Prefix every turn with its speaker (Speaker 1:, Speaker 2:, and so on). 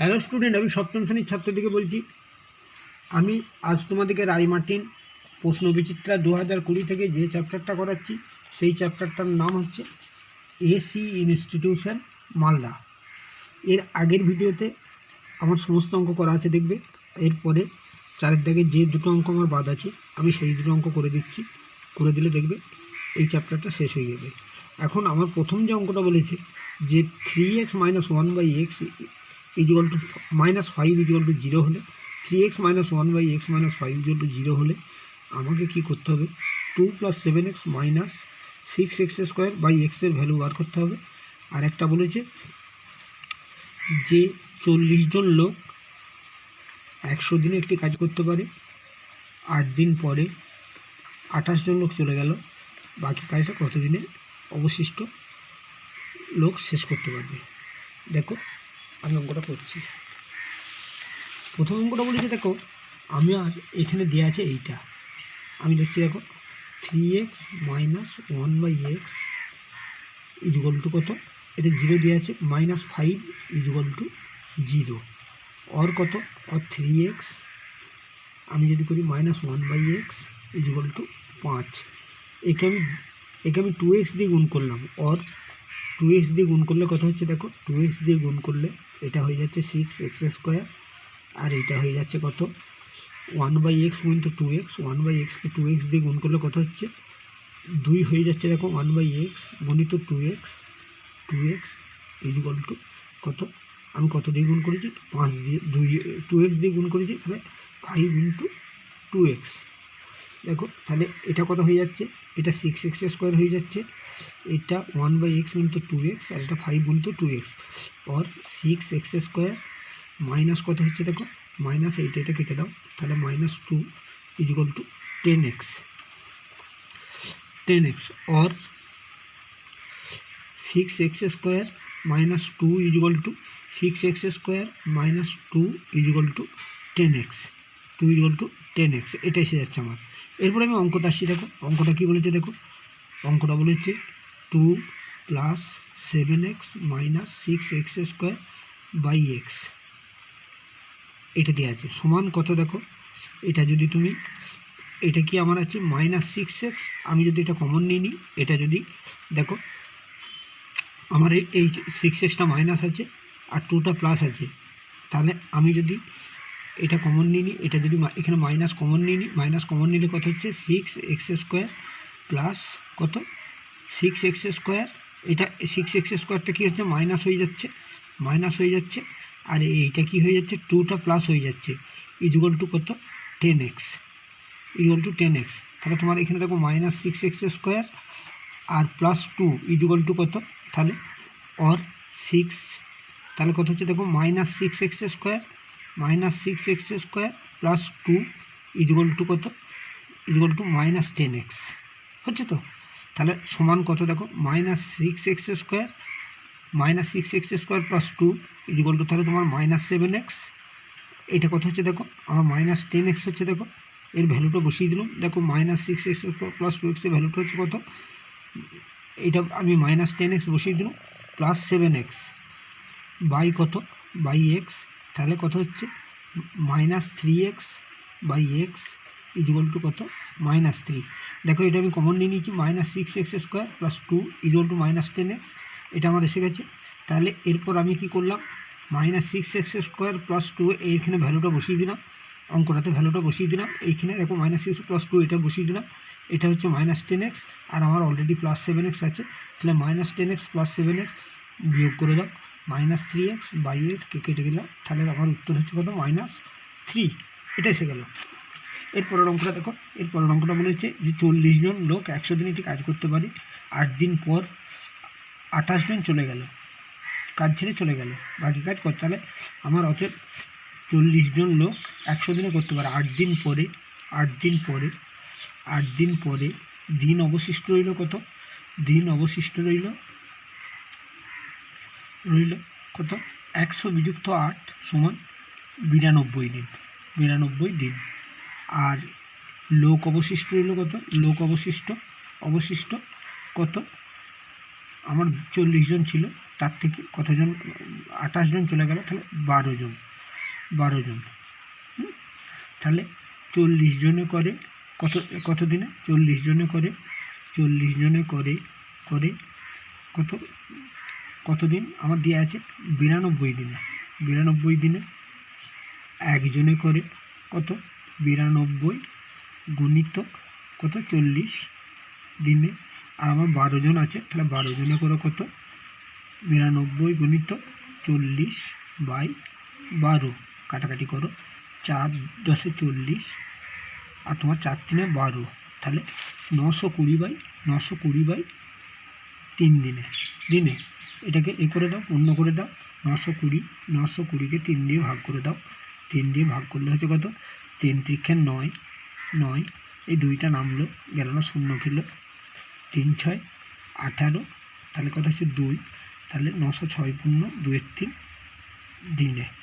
Speaker 1: Hello student আমি সপ্তম শ্রেণির ছাত্রদিকে বলছি। আমি আজ তোমাদেরকে রায় মার্টিন প্রশ্ন বিচিত্রা দু হাজার কুড়ি থেকে যে চ্যাপ্টারটা করাচ্ছি, সেই চ্যাপ্টারটার নাম হচ্ছে এসি ইনস্টিটিউশন মালদা এর আগের ভিডিওতে আমার সমস্ত অঙ্ক করা আছে দেখবে। এরপরে চারের দাগে যে দুটো অঙ্ক আমার বাদ আছে, আমি সেই দুটো অঙ্ক করে দিচ্ছি। করে দিলে দেখবে এই চ্যাপ্টারটা শেষ হয়ে যাবে। এখন আমার প্রথম যে অঙ্কটা বলেছে, যে three x minus one by x equal to minus five equal to zero হলে three x minus one by x minus five equal to zero হলে আমাকে কী করতে হবে? Two plus seven x minus six x square by এক্সের value বার করতে হবে। আর একটা বলেছে যে চল্লিশ জন লোক একশো দিনে একটি কাজ করতে পারে, আট দিন পরে আঠাশ জন লোক চলে গেল, বাকি কাজটা কতদিনে অবশিষ্ট লোক শেষ করতে পারবে? দেখো আমি অঙ্কটা করছি। প্রথম অঙ্কটা বলেছে, দেখো, আমি আর এখানে দেওয়া আছে এইটা। আমি লিখছি দেখো three x minus one by x equal to কত? এটা জিরো দেওয়া আছে minus five equal to zero or কত? অর থ্রি এক্স আমি যদি করি minus one by x equal to পাঁচ। একে আমি একে আমি টু এক্স দিয়ে গুণ করলাম। অর টু এক্স দিয়ে গুণ করলে কত হচ্ছে, দেখো টু এক্স দিয়ে গুণ করলে এটা হয়ে যাচ্ছে সিক্স এক্স স্কোয়ার আর এটা হয়ে যাচ্ছে কত? ওয়ান বাই এক্স গুণিত টু এক্স ওয়ান বাই এক্সকে টু এক্স দিয়ে গুণ করলে কত হচ্ছে? দুই হয়ে যাচ্ছে দেখো ওয়ান বাই এক্স গণিত two x two x equal to কত? আমি কত দিয়ে গুণ করেছি? পাঁচ দিয়ে, দুই টু এক্স দিয়ে গুণ করেছি, তাহলে ফাইভ ইন্টু টু এক্স দেখো, তাহলে এটা কত হয়ে যাচ্ছে? এটা সিক্স এক্স স্কোয়ার হয়ে যাচ্ছে। এটা ওয়ান বাই এক্স গুণিত টু এক্স আর এটা ফাইভ গুণিত two x or six x square minus কত হচ্ছে দেখো? মাইনাস এইটা এটা কেটে দাও। তাহলে minus two equal to ten x ten x or six x square minus two equal to six x square minus two equal to ten x two equal to ten x এটা এসে যাচ্ছে আমার। এরপরে আমি অঙ্কটা আসছি, দেখো। অঙ্কটা কী বলেছে, দেখো। অঙ্কটা বলেছে two plus seven x minus six x square by x. এটা দেওয়া আছে। সমান কত, দেখো? এটা যদি তুমি, এটা কি আমার আছে? Minus six x. আমি যদি এটা কমন নিয়ে নিই, এটা যদি, দেখো, আমার এই সিক্স এক্সটা মাইনাস আছে আর টুটা প্লাস আছে। তাহলে আমি যদি এটা কমন নিই এটা যদি এখানে মাইনাস কমন নিই মাইনাস কমন নিলে কত হচ্ছে? সিক্স এক্স স্কোয়ার প্লাস কত? সিক্স এক্স স্কোয়ার এটা সিক্স এক্স স্কোয়ারটা কী হচ্ছে? মাইনাস হয়ে যাচ্ছে মাইনাস হয়ে যাচ্ছে, আর এইটা কি হয়ে যাচ্ছে? টুটা প্লাস হয়ে যাচ্ছে ইজুগল টু কত? Ten x equal to ten x তাহলে তোমার এখানে দেখো মাইনাস সিক্স এক্স স্কোয়ার আর প্লাস টু ইজুগল টু কত? তাহলে অর সিক্স তাহলে কত হচ্ছে? দেখো minus six x square minus six x square plus two equal to কত? Equal to minus ten x. হচ্ছে তো? তাহলে সমান কত দেখো? Minus six x square, minus six x square plus two equal to তাহলে তোমার মাইনাস সেভেন এক্স। এটা কত হচ্ছে দেখো? আমার মাইনাস টেন এক্স হচ্ছে দেখো? এর ভ্যালুটা বসিয়ে দিলাম। দেখো minus six x square plus two এক্সের ভ্যালুটা হচ্ছে কত? এটা আমি মাইনাস টেন এক্স বসিয়ে দিলাম, প্লাস সেভেন এক্স। বাই কত? By x. তাহলে কত হচ্ছে? Minus three x by x equal to কত? Minus three. দেখো, এটা আমি কমন নিয়ে নিয়েছি, minus six x square plus two equal to minus ten x, এটা আমার এসে গেছে। তাহলে এরপর আমি কি করলাম? Minus six x square plus two, এইখানে ভ্যালুটা বসিয়ে দিলাম, অঙ্কটাতে ভ্যালুটা বসিয়ে দিলাম। এইখানে দেখো, মাইনাস সিক্স প্লাস টু, এটা বসিয়ে দিলাম, এটা হচ্ছে মাইনাস টেন এক্স, আর আমার অলরেডি প্লাস সেভেন এক্স আছে। তাহলে minus ten x plus seven x বিয়োগ করে দাও। Minus three x by x কে কেটে গেলাম তাহলে আমার উত্তর হচ্ছে কত? মাইনাস থ্রি এটা এসে গেল। এরপরের অঙ্কটা দেখো। এরপরের অঙ্কটা বলেছে যে চল্লিশ জন লোক একশো দিন একটি কাজ করতে পারে। আট দিন পর আঠাশ জন চলে গেল। কাজ ছেড়ে চলে গেল। বাকি কাজ করতে হলে আমার অতএব চল্লিশ জন লোক একশো দিনে করতে পারে। আট দিন পরে, আট দিন পরে, আট দিন পরে, দিন অবশিষ্ট রইল কত? দিন অবশিষ্ট রইল রইল কত? একশো বিযুক্ত আট সমান বিরানব্বই দিন বিরানব্বই দিন। আর লোক অবশিষ্ট রইল কত? লোক অবশিষ্ট অবশিষ্ট কত? আমার চল্লিশ জন ছিল, তার থেকে কতজন? আঠাশ জন চলে গেল, তাহলে বারো জন বারো জন? তাহলে চল্লিশ জনে করে কত কত দিনে? চল্লিশ জনে করে, চল্লিশ জনে করে করে কত? কতদিন? আমার দেওয়া আছে বিরানব্বই দিনে। বিরানব্বই দিনে একজনে করে কত? বিরানব্বই গুণিত কত? চল্লিশ দিনে। আর আমার বারো জন আছে, তাহলে বারো জনে করে কত? বিরানব্বই গুণিত চল্লিশ বাই বারো। কাটাকাটি করো, চার দশে চল্লিশ। আর তোমার চার তিনে বারো, তাহলে নশো কুড়ি বাই, নশো কুড়ি বাই তিন দিনে। দিনে এটাকে এ করে দাও, অন্য করে দাও। নশো কুড়ি নশো কুড়িকে তিন দিয়ে ভাগ করে দাও। তিন দিয়ে ভাগ করলে হচ্ছে কত? তিন ত্রিক্ষে নয় নয়, এই দুইটা নামলো, গেল না শূন্য কিলো তিন ছয়, আঠারো, তাহলে কত হচ্ছে দুই? তাহলে নশো ছয় পূর্ণ দুয়ের তিন। দিনে।